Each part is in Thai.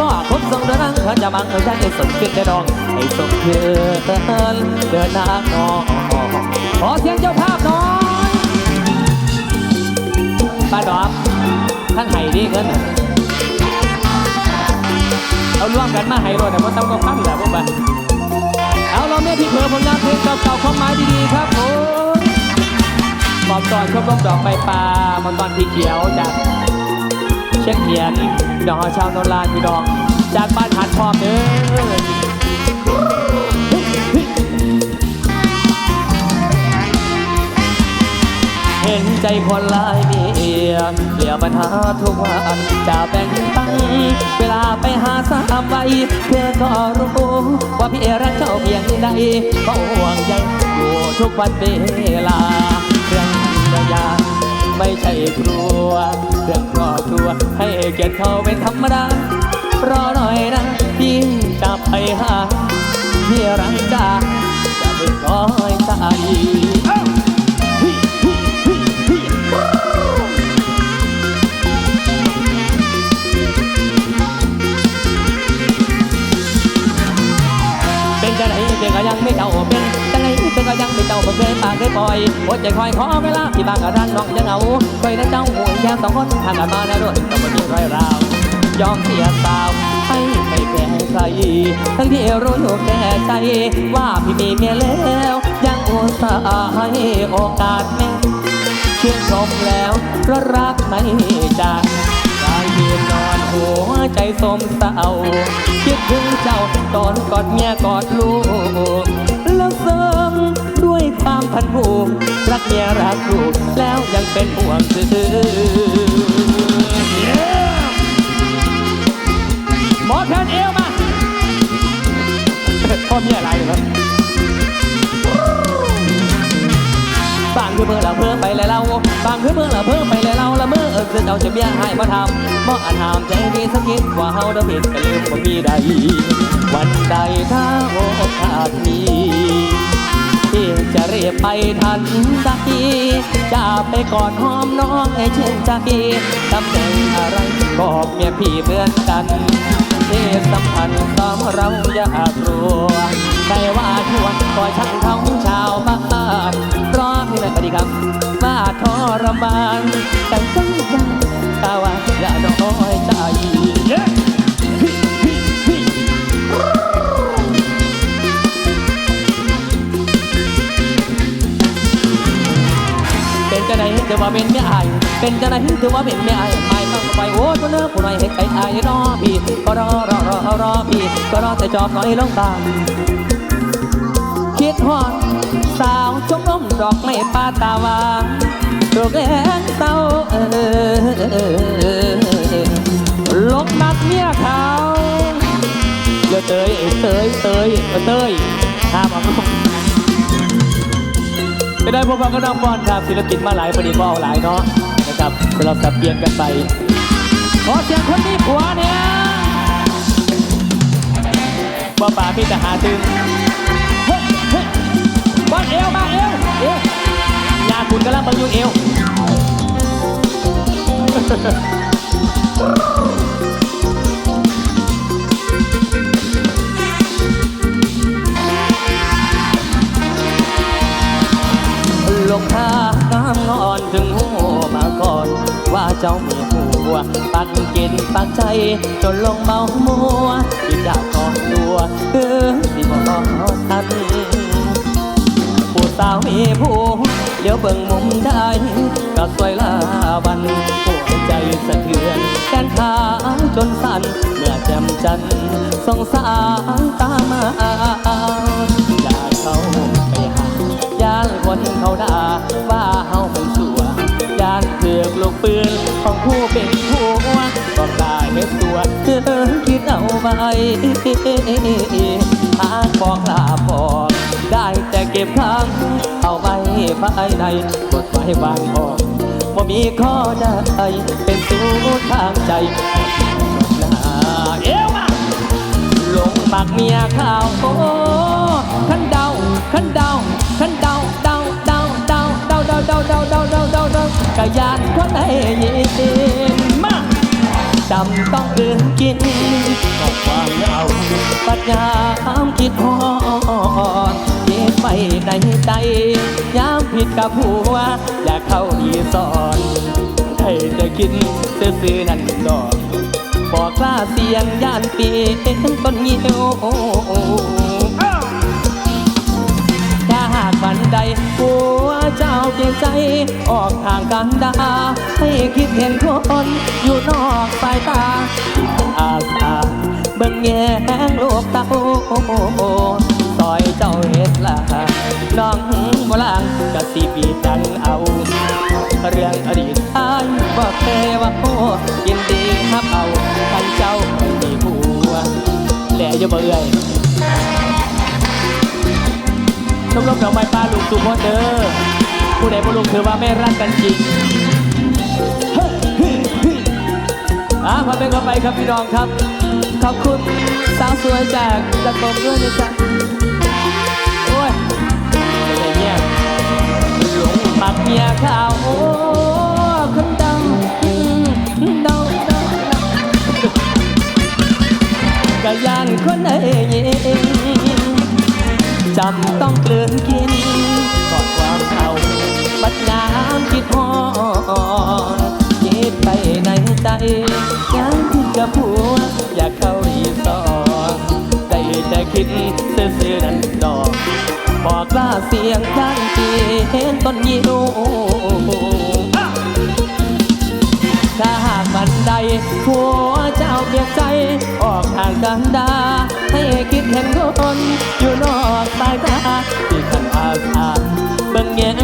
ก็คบทรงเดินนั่งเขาจะมังเขาจะให้สมขึ้นได้รองให้สมเกินเดินน้าน้องขอเสียงเจ้าภาพน่อยป้าดอกทั้งไห้ดีเงินน่ะเอาร่วมกันมาให้รถแต่ว่าต้องก็ปั้นแหละพวกมันเอาเราเมียที่เผอผลงานเพลงเก่าๆความหมายดีๆครับผมบอกตอนชมรมดอกใบปลามันตอนที่เขียวจากเช่นเขียน ดอกชาวโนราพี่ดองจากบ้านหันพร้อมเด้อเห็นใจคนลายเมียเกี่ยวปัญหาทุกวันจะแบ่งปันเวลาไปหาสามไว้เธอก็รู้ว่าพี่รักเจ้าเพียงใดก็ห่วงใยอยู่ทุกวันเวลา กลัวเรื่องครอบครัวให้เกียรติเขาเป็นธรรมดารอหน่อยนะพี่จะไปหาพี่รักจ้าจะไม่คอยใจเอ้าฮิ เป็นก็ยังไม่เจ้าบ่เคยปากเคยปล่อยหัวใจคอยขอเวลาที่บางกะรันน้องยังเอาเคยนะเจ้าหูแค่สองคนทางกันมาแล้วด้วยต้องมามีรอยราวยอมเสียสาวให้ไม่แก่ใครทั้งที่รู้อยู่แก่ใจ ว่าพี่มีเมียแล้ว ยังอุตส่าห์ให้โอกาสแม่เชื่นชมแล้วเพราะรักไม่จากกายยืนนอนหัวใจสมเศร้าคิดถึงเจ้าตอนกอดเมียกอดลูกแล้วเสริมด้วยความ พันผูกรักเมียรักลูกแล้วยังเป็นห่วงซื่อหมอแคนเอวมาพ่อเมียอะไรเหรอบางคือเมื่อเราเพิ่มไปแล้วเราบางคือเมื่อเราเพิ่มไปแล้วเราละเมื่อเออคือเราจะเบี้ยให้มาทำบ่อาถามใจดีสักนิดว่าเฮาเดิมผิดก็ลืมว่ามีใดวันใดถ้าโอกาสมี จะเรียบไปทันทีจะไปกอดหอมน้องให้ชื่นใจตำแหน่งอะไรก็เมียพี่เหมือนกันที่สำคัญตอมเราอย่ากรู้ได้ว่าทวนก็ช่างเขาชาวบ้านรอพี่เลยสวัสดีครับว่าทรมานแต่ต้องยังตาว่าอย่าน้อยใจ ถือว่าเป็นแม่อายเป็นจะไหนถือว่าเป็นแม่อายอายต้องไปโอ้ยคนเนื้อผู้น้อยให้ไกลอายรอพี่ก็รอรอรอรอพี่ก็รอแต่จอบน้อยลงตามคิดฮอดสาวชมรมดอกไม้ป่าตาวาดอกแอนเต้าเออลบนัดเมียเขาเดี๋ยวเตยเตยเตยเตยห้ามเอา จะได้พบกันก็น้องบอลครับศิลปินมาหลายประเด็นว่าเอาหลายเนาะนะครับสลับสับเปลี่ยนกันไป ขอเสียงคนนี้ผัวเนี่ยบ่ป่าพี่จะหาตึงเฮ้ยเฮ้ยบอลเอวมาเอวเอวยาคุณกำลังบังอยูเอว จ้ามีหัวปักกินปักใจ จนลงเมามัวที่เจ้าก่อนตัวเออที่บอกทันผู้สาวมีผู้เดี๋ยวเบิ่งมุมได้ก็สวยลาวันหัวใจสะเทือนแขนขาจนสั่นเมื่อแจ่มจันทร์สงสารตามา ไว้หาบอกลาบอกได้แต่เก็บข้างเอาไว้ภายในกดไว้วางบอกว่ามีข้อใดเป็นสู้ทางใจหน้าเอวมาลงปากเมียข้าวโอ้ขันเดาขันเดาขันเดาเดาเดาเดาเดาเดาเดาเดาเดาเดาเดาเดากะยานคนให้ยินมา จำต้องอื่นกินก็ความเอาปัญญามคิดฮอนเย็บไปในใจยามผิดกับหัว อยากเข้ารีสอร์ทให้จะกินซื้อนั่นดอกบอกกล้าเสียงย่านเปลี่ยนต้นเงี้ยว ถ้าหากวันใดผัวเจ้าเปลี่ยนใจ ออกทางกันดา ให้คิดเห็นคนอยู่นอกสายตาอาสาเบิ่งแยงโลกเต้าซอยเจ้าเฮ็ดละน้องบ่ลางกะสิปีจังเอา เรื่องอดีตอายว่าเคยว่าโอ้ยินดีฮับเอาคันเจ้าไม่มีผัวแหล่อย่าเบื่อ ชมรมดอกไม้ปลาลูกสุโพเด้อผู้ใดบ่ลูกถือว่าไม่รักกันจริงอะมาเป็นกันไปครับพี่น้องครับ ขอบคุณสาวสวยจากจักรมด้วยนะจ๊ะโอ้ยเป็นไงเนี่ยหลงมักเมียข้าวโอ้คนดาอืมเดาเดาเดาก็ย่านคนเอง จำต้องเกลืนกินกอดความเอาบัดยามคิดฮอนเย็บไปในใจยังคิดกับผัว อยากเข้ารีสอร์ทได้แต่คิดซื่อๆนั้นดอก บอกกล้าเสียงย่างจีเห็นต้นยิว มันใดผัวเจ้าเปลี่ยนใจ ออกทางกันดา ให้คิดเห็นคนอยู่นอกสายตาที่ขันอาสาเบิ่งแยง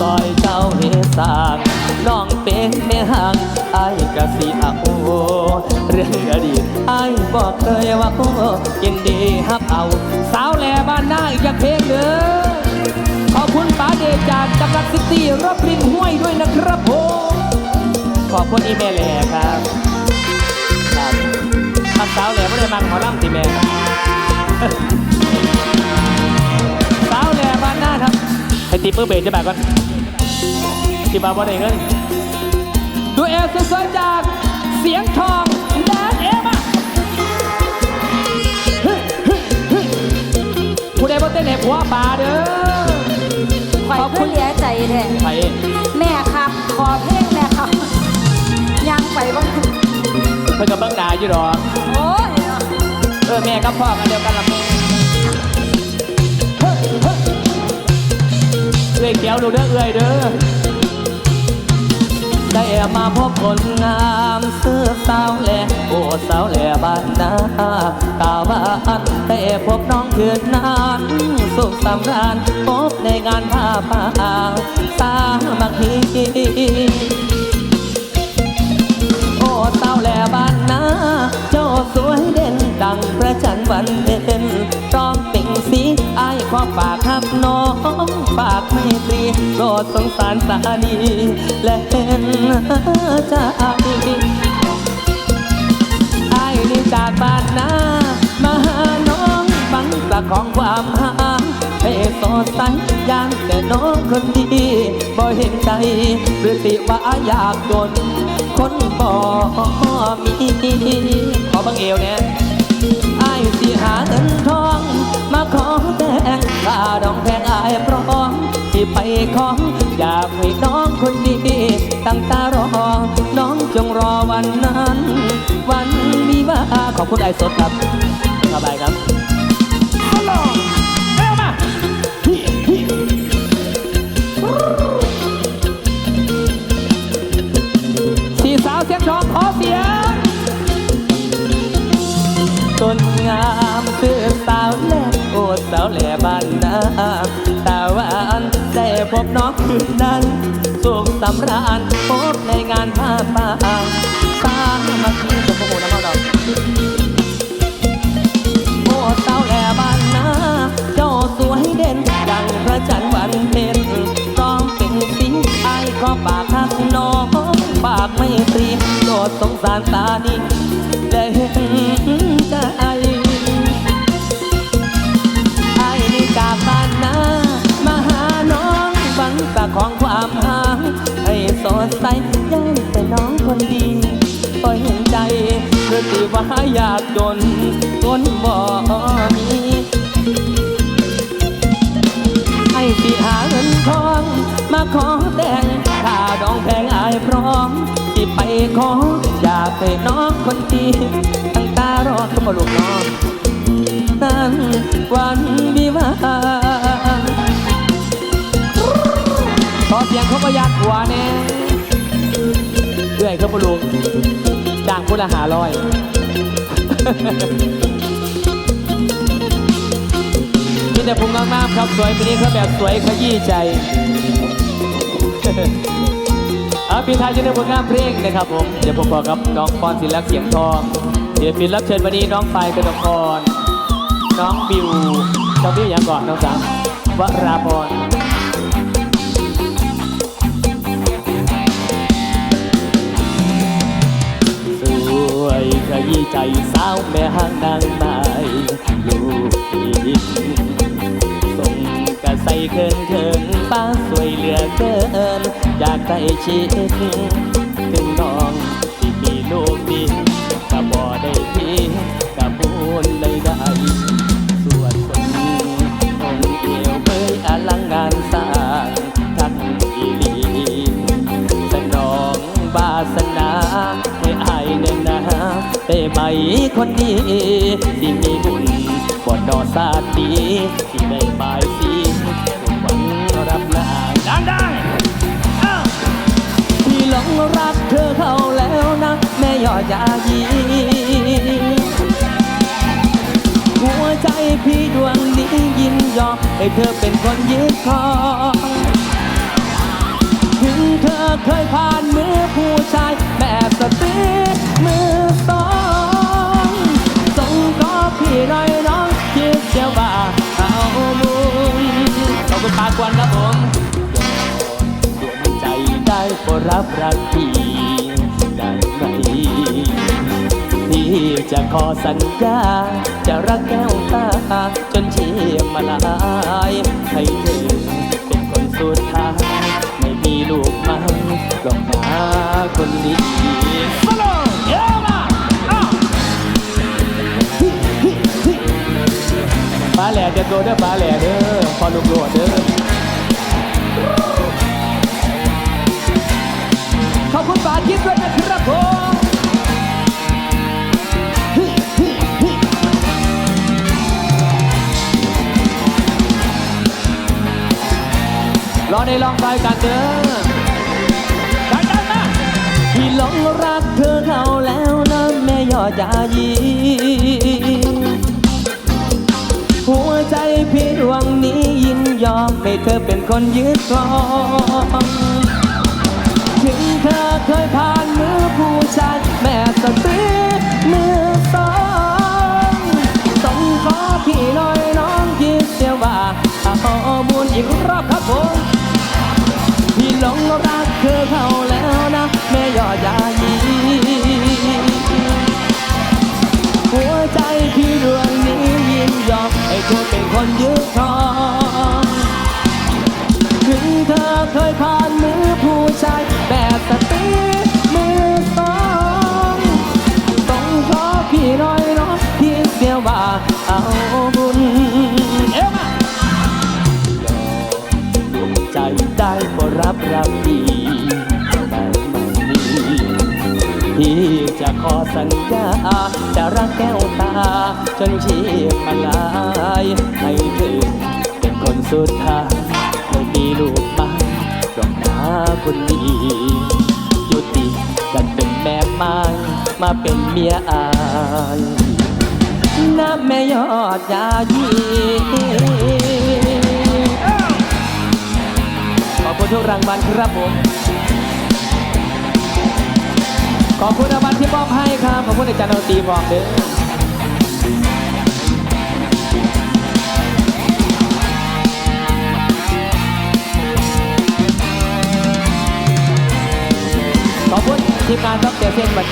ซอยเจ้าเฮสากน้องเป็นแม่ห่างไอ้กะสิอาโอเรื่องอดีตไอ้บอกเคยว่าโอ้ยินดีฮับเอา สาวแหล่บ้านหน้าอีกจากเพลงเด้อขอบคุณป๋าเดชจากจักรักซิตี้รับรินห้วยด้วยนะครับผม ขอบคุณอีเมลแหล่ครับครับมักสาวแหล่ไม่ได้มักหมอลำสิแม่ครับสาวแหล่บ้านหน้าครับให้ตีปื้อเบสจะแบบก่อนที่บ้าบ่ได้เงินดูเอลสวยๆจากเสียงทองแดนเอมาเฮ้ยเฮ้ยเฮ้ยผู้ใดบ่เต้นให้ผัวป่าเด้อข่อยขึ้นเหลียใจแท้ไผแม่ครับขอเพลงแม่ครับ ยังไปบ้างเพิ่นกับเบิ้งหนาอยู่หรอกโอ้ยเออแม่กับพ่อกันเดียวกันละเฮ้ยเฮ้ยเอ้ยเขียวดูเด้อเอ้ยเด้อได้มาพบคนงามเสื้อสาวแหล่โอ้สาวแหล่บ้านนาตาบ้านได้พบน้องคืนนั้นสุขสำราญพบในงานผ้าป่าสามัคคีโอ้เต้าแหล่ บ้านนาเจ้าสวยเด่นดังพระจันทร์วันเพ็ญพร้อมติ่งสีไอายขอฝากครับน้องฝากไม่ตรีโปรดสงสารสาดีและเห็นใจอายนี่จากบ้านนามาหาน้องฟังประของความหาให้สดใสยานแต่น้องคนดีบ่เห็นใจหรือติว่าอยากโดน คนบ่มีขอบังเอวเนี่ยไอ้สิหาเงินทอง มาขอแต่งค่าดองแพงไอายพร้อมที่ไปของอยากให้น้องคนดีตั้งตารอ น้องจงรอวันนั้น วันวิวาขอบคุณไอ้สดครับสบายครับ สาวเสียงทองขอเสียงต้นงามคือสาวแหล่โอ้สาวแหล่บ้านนาตาหวานได้พบน้องคืนนั้น สุขสำราญพบในงานผ้าป่าสามัคคีจะโมโหน้ำเอาดอกโอ้สาวแหล่บ้านนาเจ้าสวยเด่นดังพระจันทร์วันเพ็ญร้องเป็นสีไอ้ขอปากหักน้องปากไม่ตี รดสงสารตานีได้เห็นใจไอ้ายนี่จาบ้านนามาหาน้องบังตาของความหางให้สดใสยังแต่น้องคนดีก็เห็นใจเพื่อที่ว่าอยากจนคนบ่มีให้สิหาเงินทองมาขอ คนตีตั้งตารอก็มาลูกน้องนั้นวันวิวาห์ขอเสียงเขาประยัดหัวแน่เรื่อยเขาบลูกจ้างพุละหาร้อยมีแต่พุงงามๆครับสวยปีนี้เขาแบบสวยขยี้ใจ เอาปีท้ายจะได้ผลงานเพลงนะครับผม เดี๋ยวผมบอกกับน้องปอนศิลักษ์เสียงทอง เดี๋ยวปินรับเชิญวันนี้น้องปายกนกพรน้องบิวน้องบิวอย่างก่อนน้องสามวราพรสวยขยี้ใจสาวแม่ห้างนางไม้ลูกดินส่งกระใสเคินเคินป้าสวยเหลือเกิน อยากใกล้ชิดถึงน้องที่มีลูกดีก็บ่ได้พีก็พูดเลยได้ส่วนคนองค์เดียวเคยอลังงานสร้างทั้งอีลีสนองบาสนาให้อายเนนาได้ไหมคนดีที่มีบุญบ่ดอสาดดีที่ได้บายสีทุก หลงรักเธอเข้าแล้วนะแม่ยอดยายีหัวใจพี่ดวงนี้ยินยอมให้เธอเป็นคนยึดครองถึงเธอเคยผ่านมือผู้ชายแบบสตรี รับรักพี่ได้ไหมพี่จะขอสัญญา จะรักแก้วตา จนเชี่ยมาลายให้เธอเป็นคนสุดท้าย ไม่มีลูกไม้หรอกนาคนดีสโลเยอะมากอ้าวปลาแหล่เด็ดโดเด้อปลาแหล่เด้อพอลูกโลดเด้อ อาทิพย์ด้วยนะครับผมรอในลองไปกันเด้อกันมาพี่หลงรักเธอเขาแล้วนะแม่ยอดยายีหัวใจพี่ดวงนี้ยินยอมให้เธอเป็นคนยึดครอง เธอเคยผ่านมือผู้ชาย แม่สตรีมือสองต้องขอพี่น้อยน้องคิดเสียว่าขอบุญอีกรอบครับผมพี่หลงรักเธอเขา อสัญญา จะรักแก้วตา จนชีพมาลายให้เธอเป็นคนสุดท้ายไม่มีลูกมาดอกนาคนดียุติกันเป็นแม่ไม้มาเป็นเมียอายน้ำแม่ยอดยายีขอบคุณทุกรางวัลครับผม ขอบคุณอางวัลที่มอบให้ครับ ขอบคุณอาจารย์ดนตรีบอกเด้อขอบคุณทีมงานครับเจ้าเส้นวันนี้